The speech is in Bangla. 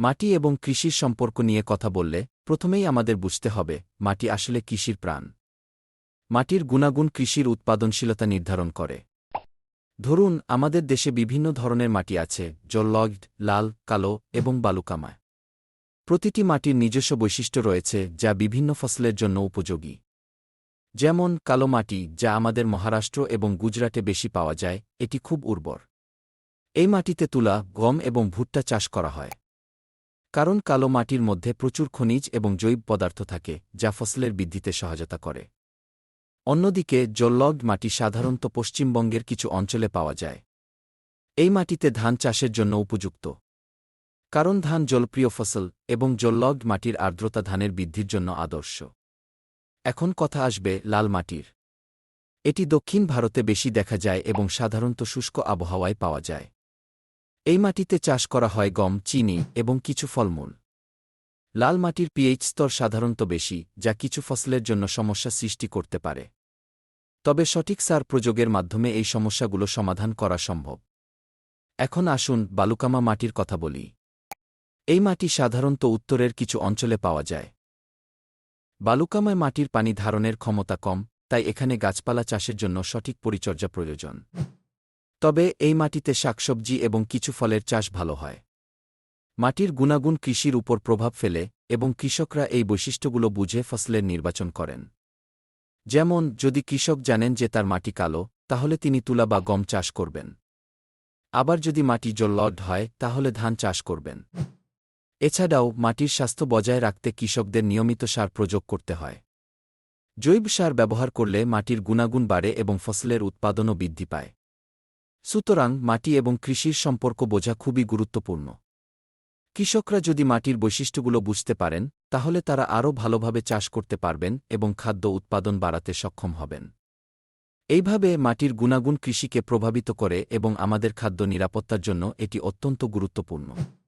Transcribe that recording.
মাটি এবং কৃষির সম্পর্ক নিয়ে কথা বললে প্রথমেই আমাদের বুঝতে হবে, মাটি আসলে কৃষির প্রাণ। মাটির গুণাগুণ কৃষির উৎপাদনশীলতা নির্ধারণ করে। ধরুন, আমাদের দেশে বিভিন্ন ধরনের মাটি আছে জললগড লাল, কালো এবং বালুকামায়। প্রতিটি মাটির নিজস্ব বৈশিষ্ট্য রয়েছে, যা বিভিন্ন ফসলের জন্য উপযোগী। যেমন, কালো মাটি, যা আমাদের মহারাষ্ট্র এবং গুজরাটে বেশি পাওয়া যায়, এটি খুব উর্বর। এই মাটিতে তুলা, গম এবং ভুট্টা চাষ করা হয়। কারণ কালো মাটির মধ্যে প্রচুর খনিজ এবং জৈব পদার্থ থাকে, যা ফসলের বৃদ্ধিতে সহায়তা করে। অন্যদিকে জল্লগড মাটি সাধারণত পশ্চিমবঙ্গের কিছু অঞ্চলে পাওয়া যায়। এই মাটিতে ধান চাষের জন্য উপযুক্ত। কারণ ধান জলপ্রিয় ফসল এবং জল্লগড মাটির আর্দ্রতা ধানের বৃদ্ধির জন্য আদর্শ। এখন কথা আসবে লাল মাটির। এটি দক্ষিণ ভারতে বেশি দেখা যায় এবং সাধারণত শুষ্ক আবহাওয়ায় পাওয়া যায়। এই মাটিতে চাষ করা হয় গম, চিনি এবং কিছু ফলমূল। লাল মাটির পিএইচ স্তর সাধারণত বেশি, যা কিছু ফসলের জন্য সমস্যা সৃষ্টি করতে পারে। তবে সঠিক সার প্রযোগের মাধ্যমে এই সমস্যাগুলো সমাধান করা সম্ভব। এখন আসুন বালুকামা মাটির কথা বলি। এই মাটি সাধারণত উত্তরের কিছু অঞ্চলে পাওয়া যায়। বালুকামায় মাটির পানি ধারণের ক্ষমতা কম, তাই এখানে গাছপালা চাষের জন্য সঠিক পরিচর্যা প্রয়োজন। তবে এই মাটিতে শাকসবজি এবং কিছু ফলের চাষ ভালো হয়। মাটির গুণাগুণ কৃষির উপর প্রভাব ফেলে এবং কৃষকরা এই বৈশিষ্ট্যগুলো বুঝে ফসলের নির্বাচন করেন। যেমন, যদি কৃষক জানেন যে তার মাটি কালো, তাহলে তিনি তুলা বা গম চাষ করবেন। আবার যদি মাটি জল্লড হয়, তাহলে ধান চাষ করবেন। এছাড়াও, মাটির স্বাস্থ্য বজায় রাখতে কৃষকদের নিয়মিত সার প্রয়োগ করতে হয়। জৈব সার ব্যবহার করলে মাটির গুণাগুণ বাড়ে এবং ফসলের উৎপাদনও বৃদ্ধি পায়। সুতরাং মাটি এবং কৃষির সম্পর্ক বোঝা খুবই গুরুত্বপূর্ণ। কৃষকরা যদি মাটির বৈশিষ্ট্যগুলো বুঝতে পারেন, তাহলে তারা আরও ভালোভাবে চাষ করতে পারবেন এবং খাদ্য উৎপাদন বাড়াতে সক্ষম হবেন। এইভাবে মাটির গুণাগুণ কৃষিকে প্রভাবিত করে এবং আমাদের খাদ্য নিরাপত্তার জন্য এটি অত্যন্ত গুরুত্বপূর্ণ।